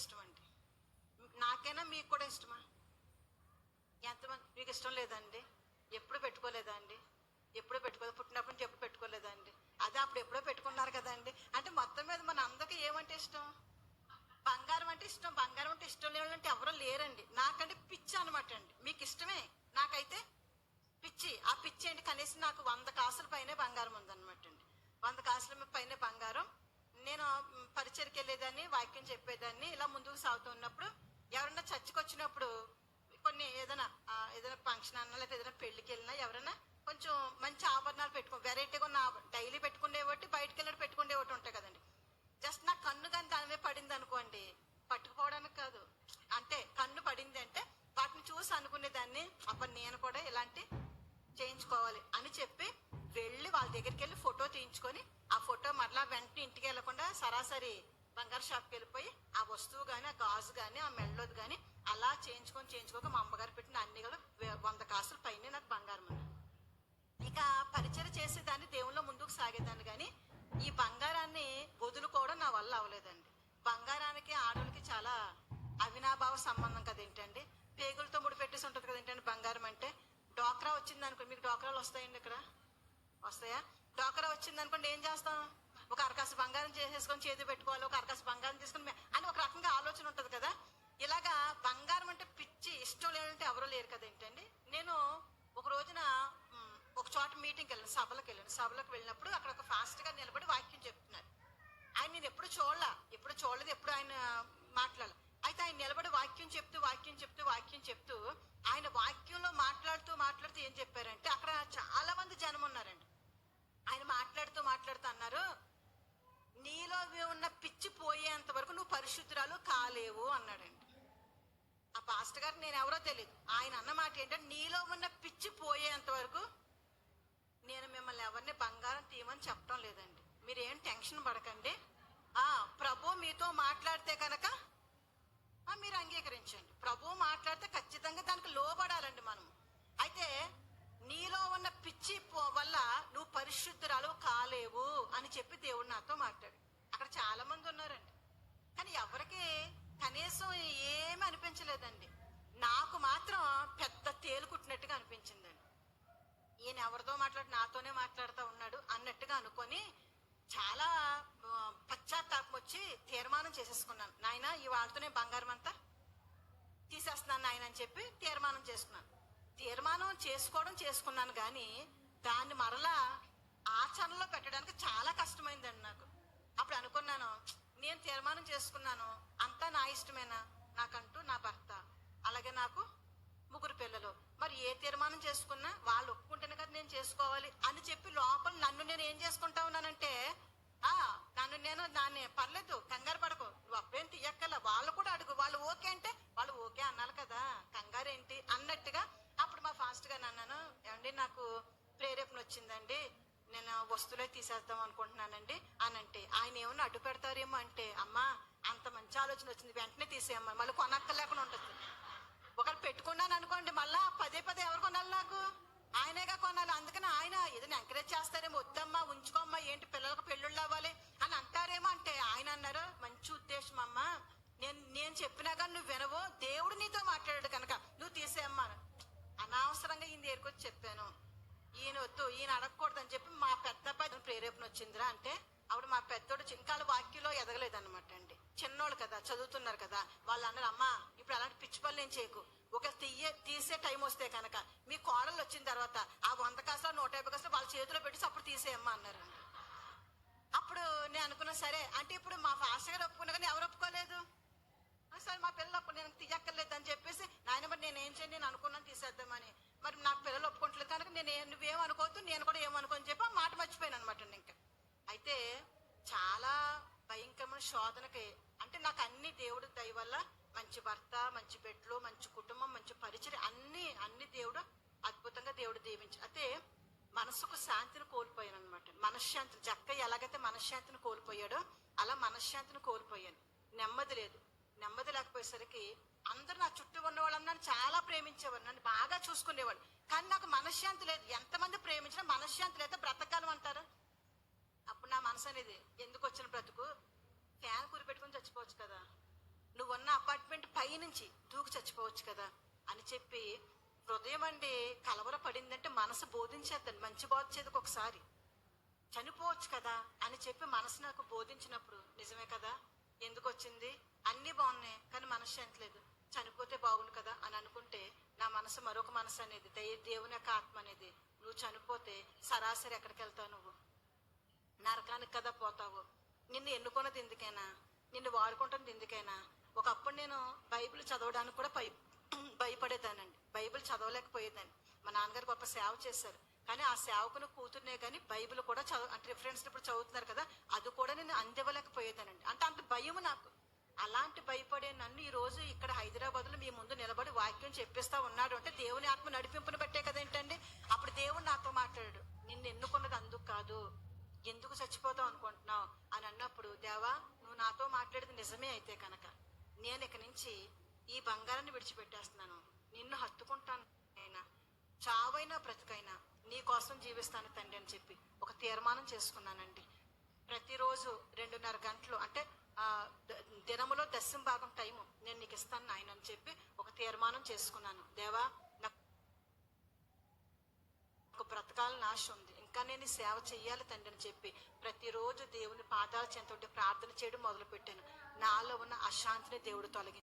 ఇష్టం అండి. నాకైనా మీకు కూడా ఇష్టమా? ఎంతమంది మీకు ఇష్టం లేదండి ఎప్పుడు పెట్టుకోలేదా అండి? ఎప్పుడు పెట్టుకోలేదు? పుట్టినప్పటి నుంచి ఎప్పుడు పెట్టుకోలేదా అండి? అదే అప్పుడు ఎప్పుడో పెట్టుకున్నారు కదండి అంటే మొత్తం మీద మన అందరికీ ఏమంటే ఇష్టం? బంగారం అంటే ఇష్టం బంగారం అంటే ఇష్టం లేని అంటే ఎవరో లేరండి. నాకంటే పిచ్చి అనమాట అండి. మీకు ఇష్టమే? నాకైతే పిచ్చి. ఆ పిచ్చి ఏంటి? కనీసం నాకు వంద కాసుల పైనే బంగారం ఉందన్నమాట అండి. వంద కాసుల పైనే బంగారం నేను పరిచయకి వెళ్ళేదాన్ని వాక్యం చెప్పేదాన్ని ఇలా ముందుకు సాగుతూ ఉన్నప్పుడు ఎవరన్నా చర్చకు వచ్చినప్పుడు కొన్ని ఏదైనా ఏదైనా ఫంక్షన్ అన్నా లేకపోతే ఏదైనా పెళ్ళికి వెళ్ళినా ఎవరైనా కొంచెం మంచి ఆభరణాలు పెట్టుకో వెరైటీగా ఉన్న డైలీ పెట్టుకునే ఒకటి బయటకు వెళ్ళి పెట్టుకునే ఒకటి ఉంటాయి కదండి. జస్ట్ నా కన్ను కానీ దాని మీద పడింది అనుకోండి పట్టుకుపోవడానికి కాదు. అంటే కన్ను పడింది అంటే వాటిని చూసి అనుకునేదాన్ని అప్పుడు నేను కూడా ఇలాంటి చేయించుకోవాలి అని చెప్పి వెళ్ళి వాళ్ళ దగ్గరికి వెళ్ళి ఫోటో తీయించుకొని ఆ ఫోటో మరలా వెంటనే ఇంటికి వెళ్ళకుండా సరాసరి బంగారు షాప్కి వెళ్ళిపోయి ఆ వస్తువు కానీ ఆ గాజు కానీ ఆ మెళ్ళోది కానీ అలా చేయించుకొని చేయించుకోక మా అమ్మగారు పెట్టిన అన్ని కూడా వంద కాసుల పైన నాకు బంగారం ఉంది ఇక పరిచయం చేసేదాన్ని దేవుళ్ళ ముందుకు సాగేదాన్ని కానీ ఈ బంగారాన్ని వదులుకోవడం నా వల్ల అవ్వలేదండి. బంగారానికి ఆడవాళ్ళకి చాలా అవినాభావ సంబంధం కదేంటండి పేగులతో ముడిపెట్టేసి ఉంటుంది కదేంటండి బంగారం అంటే? డోక్రా వచ్చింది అనుకో మీకు డోక్రాలు వస్తాయండి ఇక్కడ? వస్తాయా? డోక్రా వచ్చింది అనుకోండి ఏం చేస్తాం? ఒక అరకాసు బంగారం చేసేసుకొని చేతి పెట్టుకోవాలి ఒక అరకాసు బంగారం తీసుకొని అని ఒక రకంగా ఆలోచన ఉంటుంది కదా? ఇలాగా బంగారం అంటే పిచ్చి ఇష్టం లేదంటే ఎవరో లేరు కదా ఏంటండి? నేను ఒక రోజున ఒక చోట మీటింగ్కి వెళ్ళాను సభలకు వెళ్ళాను. సభలకు వెళ్ళినప్పుడు అక్కడ ఒక ఫాస్ట్గా నిలబడి వాక్యం చెప్తున్నారు. ఆయన నేను ఎప్పుడు చూడలా ఎప్పుడు చూడలేదు ఎప్పుడు ఆయన మాట్లాడాలి. అయితే ఆయన నిలబడి వాక్యం చెప్తూ వాక్యం చెప్తూ వాక్యం చెప్తూ ఆయన వాక్యంలో మాట్లాడుతూ మాట్లాడుతూ ఏం చెప్పారంటే అక్కడ చాలా మంది జనం ఉన్నారండి. ఆయన మాట్లాడుతూ మాట్లాడుతూ అన్నారు నీలో ఉన్న పిచ్చి పోయేంత వరకు నువ్వు పరిశుద్ధురాలు కాలేవు అన్నాడండి ఆ పాస్టర్ గారు నేను ఎవరో తెలియదు ఆయన అన్న మాట ఏంటంటే నీలో ఉన్న పిచ్చి పోయేంత వరకు నేను మిమ్మల్ని ఎవరిని బంగారం తీయమని చెప్పడం లేదండి. మీరేం టెన్షన్ పడకండి. అని చెప్పి దేవుడు నాతో మాట్లాడు. అక్కడ చాలా మంది ఉన్నారండి. కానీ ఎవరికి కనీసం ఏమీ అనిపించలేదండి. నాకు మాత్రం పెద్ద తేలుకుట్టినట్టుగా అనిపించిందండి. ఈయన ఎవరితో మాట్లాడి నాతోనే మాట్లాడుతూ ఉన్నాడు అన్నట్టుగా అనుకొని చాలా పశ్చాత్తాపం వచ్చి తీర్మానం చేసేసుకున్నాను. నాయన ఈ వాళ్ళతోనే బంగారం అంతా తీసేస్తున్నాను నాయన అని చెప్పి తీర్మానం చేసుకున్నాను. తీర్మానం చేసుకోవడం చేసుకున్నాను కానీ దాన్ని మరలా ఆచరణలో పెట్టడానికి చాలా కష్టమైందండి నాకు. అప్పుడు అనుకున్నాను నేను తీర్మానం చేసుకున్నాను అంతా నా ఇష్టమేనా? నాకంటూ నా భర్త అలాగే నాకు ముగ్గురు పిల్లలు. మరి ఏ తీర్మానం చేసుకున్నా వాళ్ళు ఒప్పుకుంటేనే కదా నేను చేసుకోవాలి అని చెప్పి లోపల నన్ను నేను ఏం చేసుకుంటా ఉన్నానంటే ఆ నన్ను నేను దాన్ని పర్లేదు కంగారు పడకు నువ్వు అప్పుడేం తీయక్కల వాళ్ళు కూడా అడుగు వాళ్ళు ఓకే అంటే వాళ్ళు ఓకే అన్నారు కదా కంగారు ఏంటి అన్నట్టుగా అప్పుడు మా ఫాస్ట్గా అన్నాను ఏమండి నాకు ప్రేరేపణ వచ్చిందండి నేను వస్తువులే తీసేద్దాం అనుకుంటున్నానండి. అని అంటే ఆయన ఏమన్నా అడ్డు పెడతారేమో అంటే అమ్మా అంత మంచి ఆలోచన వచ్చింది. వెంటనే తీసేయమ్మా. మళ్ళీ కొనక్కర్లేకుండా ఉంటుంది. ఒకరు పెట్టుకున్నాను అనుకోండి మళ్ళా పదే పదే ఎవరు కొనాలి నాకు? ఆయనేగా కొనాలి. అందుకని ఆయన ఏదైనా ఎంకరేజ్ చేస్తారేమో. వద్దమ్మా ఉంచుకోమ్మా ఏంటి పిల్లలకు పెళ్ళిళ్ళు అవ్వాలి అని అంటారేమో అంటే ఆయన అన్నారు మంచి ఉద్దేశం అమ్మా. నేను నేను చెప్పినా కానీ నువ్వు వినవు. దేవుడు నీతో మాట్లాడాడు కనుక నువ్వు తీసేయమ్మా. అనవసరంగా ఈయన దగ్గరికి వచ్చి చెప్పాను. ఈయన వద్దు ఈయన అడగకూడదని చెప్పి మా పెద్ద ప్రేరేపణ వచ్చిందిరా అంటే అప్పుడు మా పెద్దోడు చింకాల వాక్యలో ఎదగలేదన్నమాట అండి. చిన్నోళ్ళు కదా చదువుతున్నారు కదా వాళ్ళు అన్నారు అమ్మా ఇప్పుడు అలాంటి పిచ్చి పనులు ఏం చేయకు. ఒక తీయే తీసే టైం వస్తే కనుక మీ కోడలు వచ్చిన తర్వాత ఆ వంద కాసులు నూట యాభై కాసులు వాళ్ళ చేతిలో పెట్టి అప్పుడు తీసేయమ్మా అన్నారండి అప్పుడు నేను అనుకున్నా సరే అంటే ఇప్పుడు మా ఫాస్ట్ గారు ఒప్పుకున్నా కానీ ఎవరు ఒప్పుకోలేదు? అసలు సరే మా పిల్లలు ఒప్పు నేను తీయక్కర్లేదు అని చెప్పేసి నాయన మరి నేను ఏం చేయండి నేను అనుకున్నాను తీసేద్దామని. మరి నా పిల్లలు ఒప్పుకుంటలేదు కనుక నేను ఏ- నువ్వేం అనుకోవద్దు నేను కూడా ఏమనుకోని చెప్పి ఆ మాట మర్చిపోయాను అనమాట ఇంకా. అయితే చాలా భయంకరమైన శోధనకి అంటే నాకు అన్ని దేవుడు దయ వల్ల మంచి భర్త మంచి బిడ్డలు మంచి కుటుంబం మంచి పరిచయం అన్ని అన్ని దేవుడు అద్భుతంగా దేవుడు దీవించి అయితే మనసుకు శాంతిని కోల్పోయాను అనమాట మనశ్శాంతి జక్క ఎలాగైతే మనశ్శాంతిని కోల్పోయాడో అలా మనశ్శాంతిని కోల్పోయాను. నెమ్మది లేదు. నెమ్మది లేకపోయేసరికి అందరూ నా చుట్టూ ఉన్నవాళ్ళం నన్ను చాలా ప్రేమించేవారు నన్ను బాగా చూసుకునేవాళ్ళు. కానీ నాకు మనశ్శాంతి లేదు. ఎంతమంది ప్రేమించినా మనశ్శాంతి లేదా బ్రతకాలం అంటారు? అప్పుడు నా మనసు అనేది ఎందుకు వచ్చిన బ్రతుకు? ఫ్యాన్ కూరి పెట్టుకుని చచ్చిపోవచ్చు కదా. నువ్వున్న అపార్ట్మెంట్ పై నుంచి దూకి చచ్చిపోవచ్చు కదా అని చెప్పి హృదయం అండి కలవర పడిందంటే మనసు బోధించేద్దండి. మంచి బోధించేది ఒకసారి చనిపోవచ్చు కదా అని చెప్పి మనసు నాకు బోధించినప్పుడు నిజమే కదా? ఎందుకు వచ్చింది? అన్ని బాగున్నాయి కానీ మనశ్శాంతి లేదు. చనిపోతే బాగుండు కదా అని అనుకుంటే నా మనసు మరొక మనసు అనేది దై- దేవుని యొక్క ఆత్మ అనేది నువ్వు చనిపోతే సరాసరి ఎక్కడికి వెళ్తావు నువ్వు? నరకానికి కదా పోతావు? నిన్ను ఎన్నుకున్నది ఎందుకైనా నిన్ను వాడుకుంటుంది ఎందుకైనా ఒకప్పుడు నేను బైబిల్ చదవడానికి కూడా భయ భయపడేదానండి బైబిల్ చదవలేకపోయేదాన్ని. మా నాన్నగారు గొప్ప సేవ చేశారు. కానీ ఆ సేవకుని కూతురునే కానీ బైబిల్ కూడా చదువు అంటే రిఫరెన్స్ ఇప్పుడు చదువుతున్నారు కదా అది కూడా నేను అందివ్వలేకపోయేదానండి అంటే అంత భయం నాకు అలాంటి భయపడే నన్ను ఈ రోజు ఇక్కడ హైదరాబాద్లో మీ ముందు నిలబడి వాక్యం చెప్పిస్తా ఉన్నాడు. అంటే దేవుని ఆత్మ నడిపింపును బట్టే కదేంటండి? అప్పుడు దేవుడు నాతో మాట్లాడాడు. నిన్ను ఎన్నుకున్నది అందుకు కాదు. ఎందుకు చచ్చిపోతావు అనుకుంటున్నావు? అని అన్నప్పుడు దేవా నువ్వు నాతో మాట్లాడేది నిజమే అయితే కనుక నేను ఇక నుంచి ఈ బంగారాన్ని విడిచిపెట్టేస్తున్నాను. నిన్ను హత్తుకుంటాను అయినా చావైనా బ్రతికైనా నీ కోసం జీవిస్తాను తండ్రి అని చెప్పి ఒక తీర్మానం చేసుకున్నానండి. ప్రతిరోజు రెండున్నర గంటలు అంటే దినములో దశం భాగం టైము నేను నీకు ఇస్తాను నాయన అని చెప్పి ఒక తీర్మానం చేసుకున్నాను. దేవా నాకు ఒక బ్రతకాలని ఆశ ఉంది. ఇంకా నేను సేవ చెయ్యాలి తండ్రి అని చెప్పి ప్రతిరోజు దేవుని పాదాల చెంత ఉంటే ప్రార్థన చేయడం మొదలుపెట్టాను. నాలో ఉన్న అశాంతిని దేవుడు తొలగి